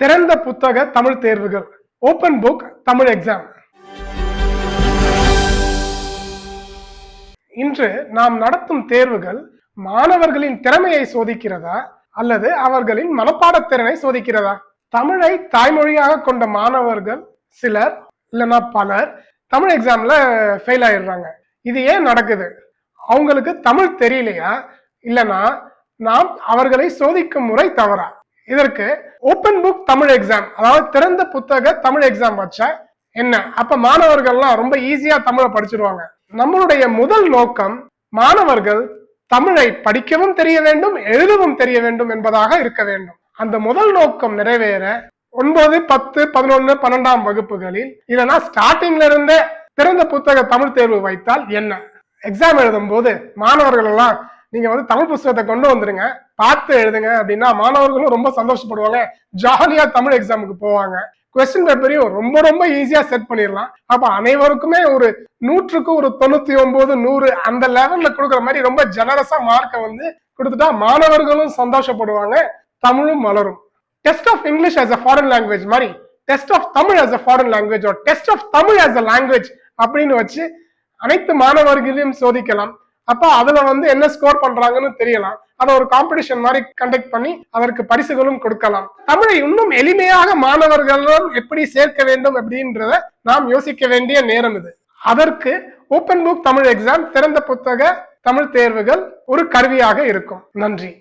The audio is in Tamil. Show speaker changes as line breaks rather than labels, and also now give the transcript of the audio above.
திறந்த புத்தக தமிழ் தேர்வுகள். ஓபன் புக் தமிழ் எக்ஸாம் இன்று நாம் நடத்தும் தேர்வுகள் மாணவர்களின் திறமையை சோதிக்கிறதா அல்லது அவர்களின் மனப்பாடத் திறனை சோதிக்கிறதா? தமிழை தாய்மொழியாக கொண்ட மாணவர்கள் சிலர் இல்லைன்னா பலர் தமிழ் எக்ஸாம்ல ஃபெயில் ஆயிடுறாங்க. இது ஏன் நடக்குது? அவங்களுக்கு தமிழ் தெரியலையா? இல்லைன்னா நாம் அவர்களை சோதிக்கும் முறை தவறா? இதற்கு ஓப்பன் புக் தமிழ் எக்ஸாம் அதாவது திறந்த புத்தக தமிழ் எக்ஸாம் வச்சா என்ன? அப்ப மாணவர்கள்லாம் ரொம்ப ஈஸியா தமிழை படிச்சிருவாங்க. நம்மளுடைய முதல் நோக்கம் மாணவர்கள் தமிழை படிக்கவும் தெரிய வேண்டும் எழுதவும் தெரிய வேண்டும் என்பதாக இருக்க வேண்டும். அந்த முதல் நோக்கம் நிறைவேற ஒன்பது பத்து பதினொன்னு பன்னெண்டாம் வகுப்புகளில் இல்லைன்னா ஸ்டார்டிங்ல இருந்தே திறந்த புத்தக தமிழ் தேர்வு வைத்தால் என்ன? எக்ஸாம் எழுதும் போது மாணவர்கள் எல்லாம் நீங்க வந்து தமிழ் புஸ்தகத்தை கொண்டு வந்துருங்க. பார்த்து எழுதுங்க அப்படின்னா மாணவர்களும் ரொம்ப சந்தோஷப்படுவாங்க. ஜாலியா தமிழ் எக்ஸாமுக்கு போவாங்க. கொஸ்டின் பேப்பரையும் ரொம்ப ரொம்ப ஈஸியா செட் பண்ணிடலாம். அப்ப அனைவருக்குமே ஒரு நூற்றுக்கு ஒரு தொண்ணூத்தி ஒன்பது நூறு அந்த லெவல்ல கொடுக்குற மாதிரி ரொம்ப ஜெனரஸா மார்க்கை வந்து கொடுத்துட்டா மாணவர்களும் சந்தோஷப்படுவாங்க. தமிழும் மலரும் test of English as a foreign language மாதிரி test of Tamil as a foreign language test of Tamil as a language அப்படின்னு வச்சு அனைத்து மாணவர்களையும் சோதிக்கலாம். அப்ப அதுல வந்து என்ன ஸ்கோர் பண்றாங்கன்னு தெரியலாம். அதை ஒரு காம்படிஷன் மாதிரி கண்டக்ட் பண்ணி அதற்கு பரிசுகளும் கொடுக்கலாம். தமிழை இன்னும் எளிமையாக மாணவர்களும் எப்படி சேர்க்க வேண்டும் அப்படின்றத நாம் யோசிக்க வேண்டிய நேரம் இது. அதற்கு ஓப்பன் புக் தமிழ் எக்ஸாம் திறந்த புத்தக தமிழ் தேர்வுகள் ஒரு கருவியாக இருக்கும். நன்றி.